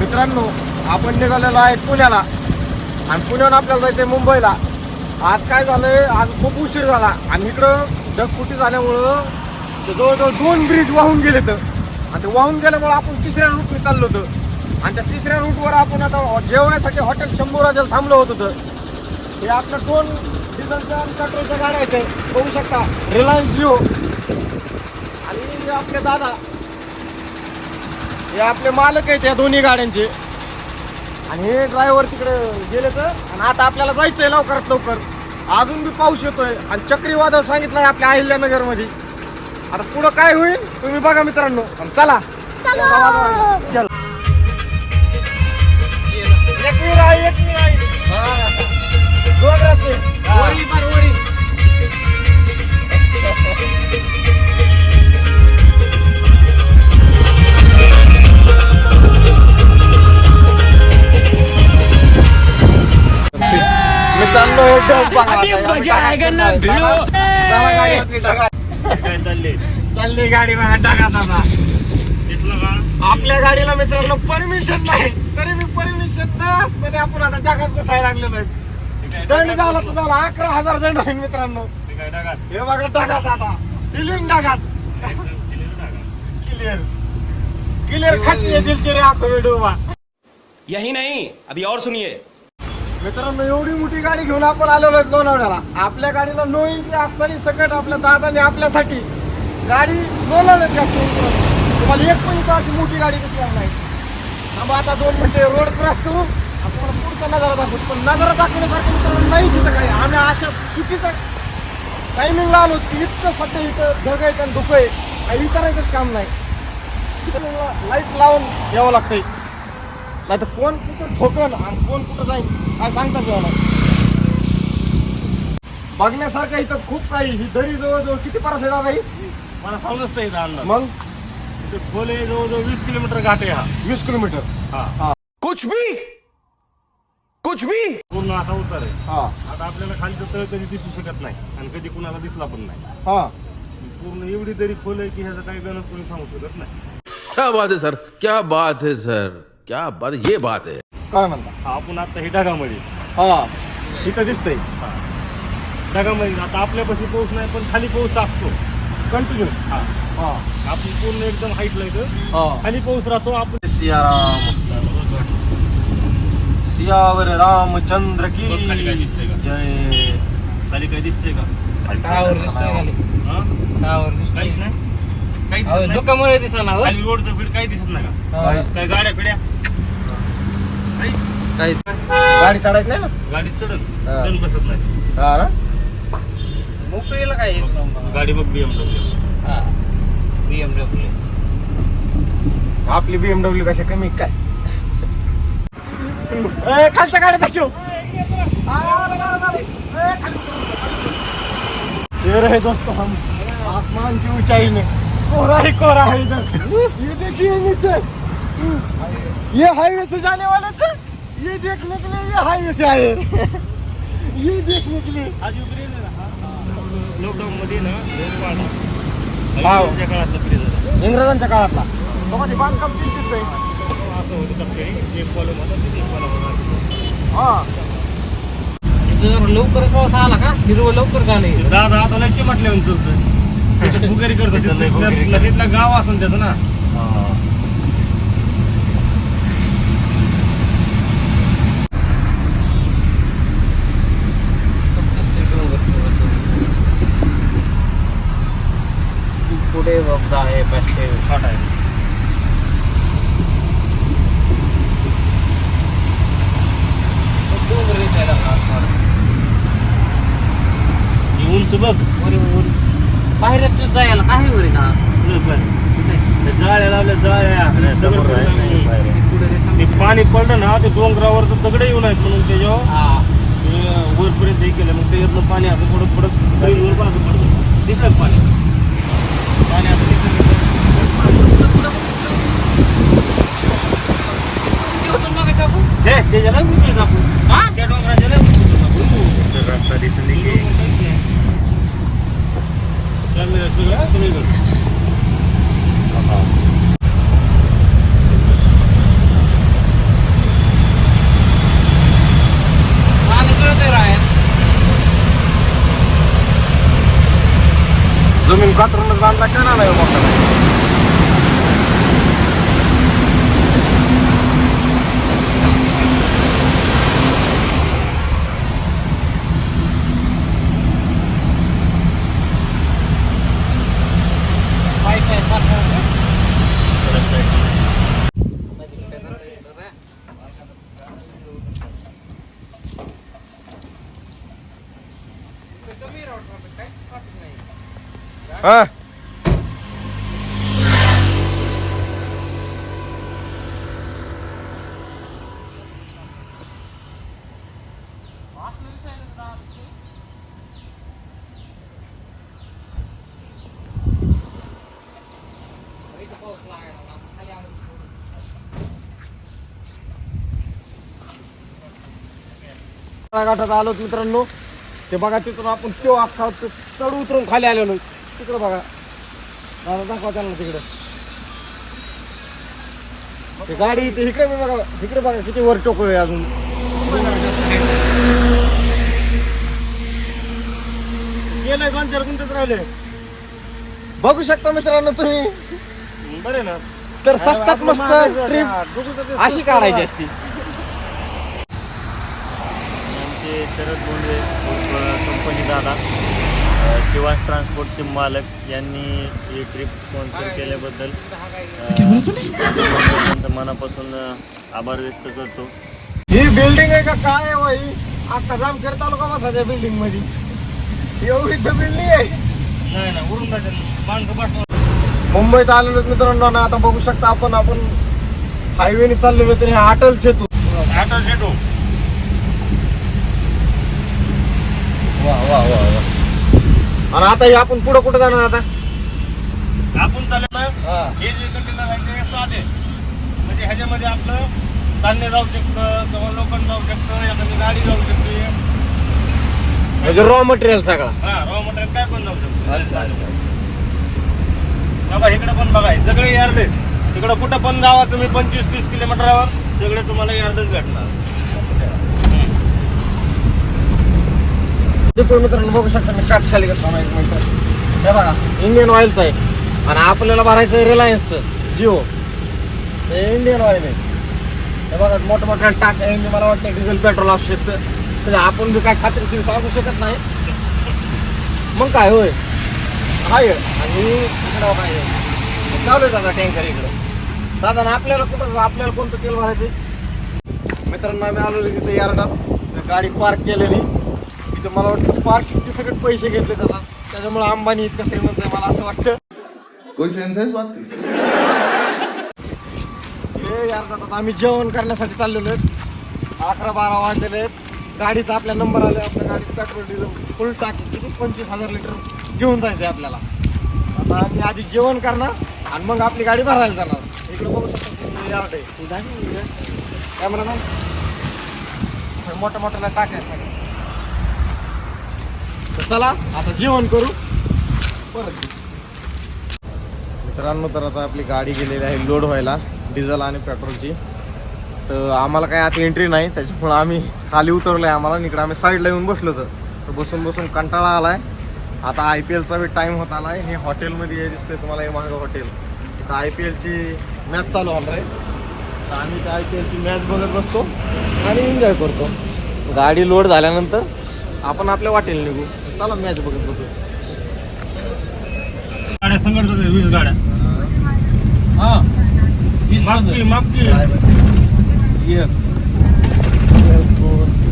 मित्रांनो आपण निघालेलो आहे पुण्याला. आणि पुण्याहून आपल्याला जायचंय मुंबईला. आज काय झालंय? आज खूप उशीर झाला. आणि इकडं ढगफुटी झाल्यामुळं ते जवळजवळ दोन ब्रिज वाहून गेले तर आणि ते वाहून गेल्यामुळं आपण तिसऱ्या रूटने चाललो होतो. आणि त्या तिसऱ्या रूटवर आपण आता जेवण्यासाठी हॉटेल शंभूराजाला थांबलो होतो तर. हे आपल्या दोन डिझेलच्या आणि पेट्रोलच्या गाड्या आहेत. बघू शकता. रिलायन्स जिओ आणि हे आपले दादा. हे आपले मालक आहेत या दोन्ही गाड्यांचे. आणि हे ड्रायव्हर तिकडे गेले तर? आणि आता आपल्याला जायचंय लवकरात लवकर. अजून बी पाऊस येतोय. आणि चक्रीवादळ सांगितलंय आपल्या अहिल्यानगरमध्ये आता पुढं काय होईल तुम्ही बघा मित्रांनो. आणि चला. चल. एक वीर आहे एक वीर आहे हा. गाडीला मित्रांनो परमिशन नाही. तरी मी परमिशन न असताना आपण आता ढगात बसायला लागलेलो आहे. दंड झाला तर झाला. अकरा हजार दंड होईल मित्रांनो. हे बघा ढगात आता. केलेलं ढगात. क्लिअर क्लिअर खटली दिल तरी आखो व्हिडिओ यही नहीं अभी और सुनिए। मित्रांनो एवढी मोठी गाडी घेऊन आपण आलेलो आहेत लोणावळ्याला. आपल्या गाडीला नो एंट्री असताना सकट आपल्या दादाने आपल्यासाठी गाडी लोणावळ्यात घातली तुम्हाला एक पण इथं अशी मोठी गाडी दिसणार नाही. थांबा आता दोन मिनिटे रोड क्रॉस करू. आपण पुढचा नजारा दाखवतो पण नजारा दाखवण्यासारखं मित्रांनो नाही तिथं काही आम्ही अशा चुकीचं टायमिंगला आलो की इतकं सध्या इथं ढग आहे आणि धुकं आहे काही करायचंच काम नाही. लाइट लावून यावं लागतंय. नाही तर कोण कुठं ठोकन आणि कोण कुठं जाईल काय सांगता येणार बघण्यासारखं इथं खूप काही ही दरी जवळजवळ किती परस आहे दादा ही मला समजतं अंदाज मग ते खोले जवळजवळ वीस किलोमीटर घाट आहे हा। वीस किलोमीटर? हा। कुछ भी? कुछ भी? पूर्ण असा उतार आहे। हा। आता आपल्याला तळ कधी दिसू शकत नाही. आणि कधी कुणाला दिसला पण नाही. हा। पूर्ण एवढी तरी खोल आहे की ह्याचं काही गणक कोणी सांगू शकत नाही. क्या बात है सर? क्या बात है सर? क्या बात ये बात है। काय म्हणता? हा, आपण आता हे ढगामध्ये. हा। इथं दिसतंय. ढगामध्ये. आता आपल्यापाशी पाऊस नाही पण खाली पाऊस असतो. कंटिन्यू हा हा. आपण पूर्ण एकदम हाईटला इथं. हा. खाली पाऊस राहतो आपण सियाराम. सियावर रामचंद्र की बघ खाली काय दिसतंय का? जय. खाली काय दिसतंय का? हा? काहीच नाही? काहीच दिसत नाही. धुकामुळे दिसना हो? खाली रोडचं फीड काही दिसत नाही का? हा. काय गाड्या फिड्या? काही गाडी चढायच नाही ना? गाडी चढत हा. जण बसत नाही. हा ना? मोकळीला काय गाडी बघ बीएमडब्ल्यू बीएमडब्ल्यू. आपली बीएमडब्ल्यू कशा कमी काय? खालच्या गाड्या दाखव ये रहे दोस्तों हम. आसमान की ऊंचाई में. कोहरा ही कोहरा है इधर. ये देखिए नीचे. ये हाईवे से जाने वाले थे. ये देखने के लिए ये हाईवे से आए. ये देखने के लिए. आज लॉकडाऊन मध्ये ना? हा. काळातलं होतं. इंग्रजांच्या काळातला. बघा ते बांधकाम कितीच आहे असं होतं कॉलम होता तिथे एक कॉलम होता हा. जर लवकर पाऊस आला का? हिरवं लवकर झालं दादा आता लय चिमटले चलतं फुगारी करतो तिथलं तिथलं गाव असून त्याचं ना. पुढे बघता आहे पाचशे शॉर्ट आहे. डोंगर दिसायला लागला थोडा. ही उंच बघ. वरी वरी बाहेर जायला काही वरी ना. त्या जाळ्या लावल्या जाळ्या. सगळं ते पाणी पडलं ना ते डोंगरावर तर दगड येऊन आहेत म्हणून हा. ते वरपर्यंत हे केलं. मग त्याच्यातलं पाणी असं थोडं पडत वर असं पडतं दिसलं पाणी? पाणी असं दिसलं हे त्याच्याला उतरत आपण त्या डोंगराच्या उतरत आपण रस्ता दिसले की कॅमेरा जमीन कातरूनच बांधला केला नाही मोठा आलो. गाठात आलो मित्रांनो ते बघा तिथून आपण तो अख्खा चढ उतरून खाली आलेलो तिकडं बघा. दादा दाखवा त्यांना तिकडं. ते गाडी इथे इकडे बघा. इकडे बघा किती वर टोकळ आहे अजून. गेलंय चार गुंतच राहिले. बघू शकता मित्रांनो तुम्ही. बरे ना. तर सस्तात मस्त ट्रिप अशी काढायची असती. आमचे शरद कंपनी दादा. शिवास ट्रान्सपोर्टचे मालक यांनी ही ट्रिप स्पॉन्सर केल्याबद्दल त्यांचं मनापासून आभार व्यक्त करतो. ही बिल्डिंग आहे का? काय आहे बाई? अख्खा जामखेड तालुका बसायच्या बिल्डिंगमध्ये. एवढीच बिल्डिंग आहे. ना मुंबईत आलेलो मित्रांनो आणि आता बघू शकता आपण आपण हायवेने चाललेलो तरी हा अटल सेतू. ऑटो शेटो वा वा वा वा. आणि आता हे आपण पुढे कुठे जाणार आता? आपण चाललो ना हा. हे जे कंटेनर आहे ते साधे. म्हणजे ह्याच्यामध्ये आपलं धान्य जाऊ शकतं किंवा लोखंड जाऊ शकतं एखादी गाडी जाऊ शकते. म्हणजे रॉ मटेरियल सगळा. हा रॉ मटेरियल काय पण जाऊ शकतं. बघा इकडे पण बघा हे सगळे यार्ड. तिकडे कुठं पण जावा तुम्ही पंचवीस तीस किलोमीटरवर सगळे तुम्हाला यार्डच भेटणार ते पण मित्रांनो बघू शकता मी काटशाली करता करतो एक मिनिट. हे बघा इंडियन ऑइलचं आहे. आणि आपल्याला भरायचं आहे रिलायन्सचं जिओ हे इंडियन ऑइल आहे. हे बघा मोठं मोठ्या टाक आहे. म्हणजे मला वाटतं डिझेल पेट्रोल असू शकतं. तर आपण बी काय खात्रीशीर सांगू शकत नाही. मग काय होय? आहे आणि इकडं काय चालू आहे दादा टँकर इकडं. दादा ना आपल्याला कुठं आपल्याला कोणतं तेल भरायचं मित्रांनो आम्ही आलो तिथे यार्डात. गाडी पार्क केलेली. तिथं मला वाटतं पार्किंगचे सगळे पैसे घेतले जातात. त्याच्यामुळे अंबानी इतकं श्रीमंत आहे मला असं वाटतं. कोई सेंस है बात हे यार्डात आता आम्ही जेवण करण्यासाठी चाललेलो आहेत. अकरा बारा वाजलेले आहेत. गाडीचा आपल्या नंबर आले. आपल्या गाडीत पेट्रोल डिझेल फुल टाकी. किती? पंचवीस हजार लिटर घेऊन जायचं आहे आपल्याला. आता आम्ही आधी जेवण करणार आणि मग आपली गाडी भरायला जाणार. इकडे बघू शकतो यार्ड आहे. कॅमेरामॅन मोठ्या मोठ्याला टाक्या आहेत. सगळ्या. तर चला आता जेवण करू. परत मित्रांनो तर आता आपली गाडी गेलेली आहे लोड व्हायला डिझेल आणि पेट्रोलची. तर आम्हाला काही आता एंट्री नाही त्याच्यामुळे आम्ही खाली उतरलो आहे आम्हाला इकडे आम्ही साईडला येऊन बसलो होतो. तर बसून बसून कंटाळा आलाय. आता आय पी एलचा बी टाईम होत आला आहे हे हॉटेलमध्ये दिसतंय तुम्हाला हे मागं हॉटेल तर आय पी एलची मॅच चालू होणार आहे. तर आम्ही त्या आय पी एलची मॅच बघत बसतो आणि एन्जॉय करतो. गाडी लोड झाल्यानंतर आपण आपल्या वाटेल निघू. चला मॅच बघत बसू. गाड्या संकट जाते वीस गाड्या. हा. वीस मागकी मागकी एक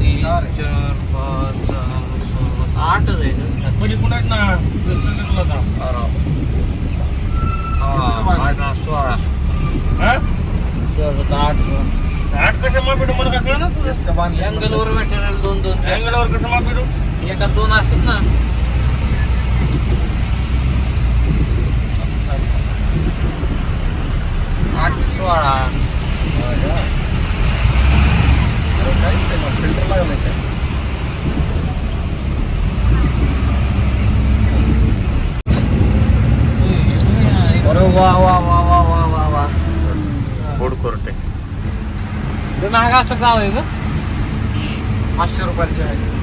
तीन चार. पाच सहा सात आठच आहे ना. ना जा. अरे. हा, आठ आठ सोळा. हा? सोळा, आठ आठ कसं मापिटू मला काय कळलं तुझं अँगलवर मटेरियल दोन दोन चार. अँगलवर कसं मापिटू एका दोन असतात ना. आठ सोळा. अरे वा वा वा वा वा वा वा. Food court. ते महाग असं गाव आहे बस पाचशे रुपयाचे आहे.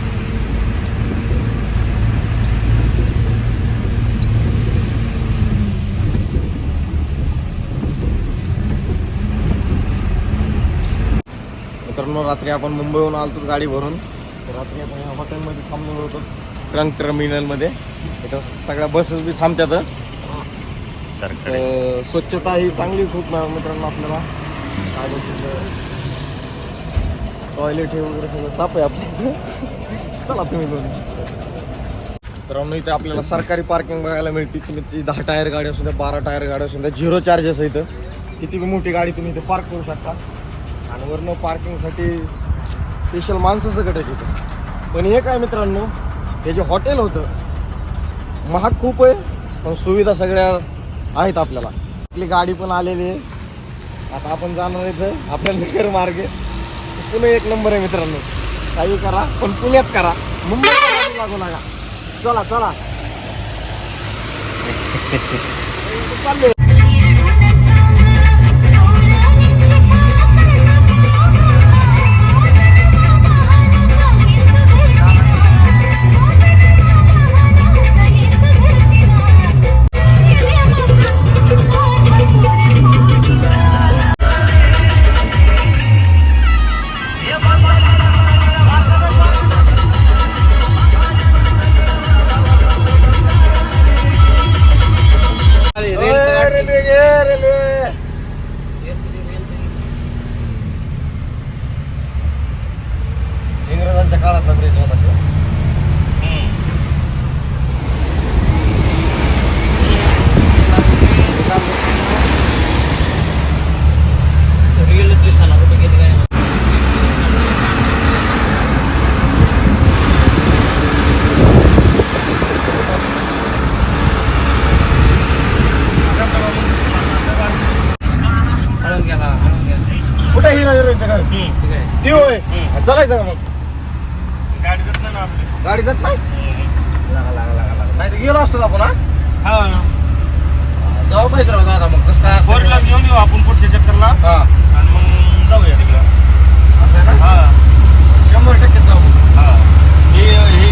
मित्रांनो रात्री आपण मुंबईहून आलतो गाडी भरून. तर रात्री आपण या हॉटेलमध्ये थांबलो होतो ट्रंक टर्मिनलमध्ये इथं सगळ्या बसेस बी थांबतात स्वच्छता ही चांगली खूप मित्रांनो आपल्याला. टॉयलेट हे वगैरे सगळं साफ आहे आपलं. चला तुम्ही दोन मित्रांनो इथे आपल्याला सरकारी पार्किंग बघायला मिळते. तुम्ही ती दहा टायर गाडी असू द्या बारा टायर गाडी असू द्या झिरो चार्जेस आहे इथं. किती बी मोठी गाडी तुम्ही इथे पार्क करू शकता. आणि वरनं पार्किंगसाठी स्पेशल माणसाचं गट आहे तिथं पण हे काय मित्रांनो हे जे हॉटेल होतं महाग खूप आहे पण सुविधा सगळ्या आहेत आपल्याला. आपली गाडी पण आलेली आहे. आता आपण जाणार इथं आपल्या नगर मार्गे. पुणे एक नंबर आहे मित्रांनो. काही करा पण पुण्यात करा. मुंबईत लागू नका. चला चला. चालले. घर ठीक आहे. ती होय. चलायचं का मग? गाडी जात नाही ना आपली. गाडी जात नाही? लागा लागा लागा लागा. नाही तर गेलो असतो आपण हा? हा. जाऊ पाहिजे राव दादा मग कसं काय असतं? घेऊन येऊ आपण पुढच्या चक्करला हा. आणि मग जाऊया तिकडं. असं आहे ना? हा. शंभर टक्के जाऊ. हा. हे हे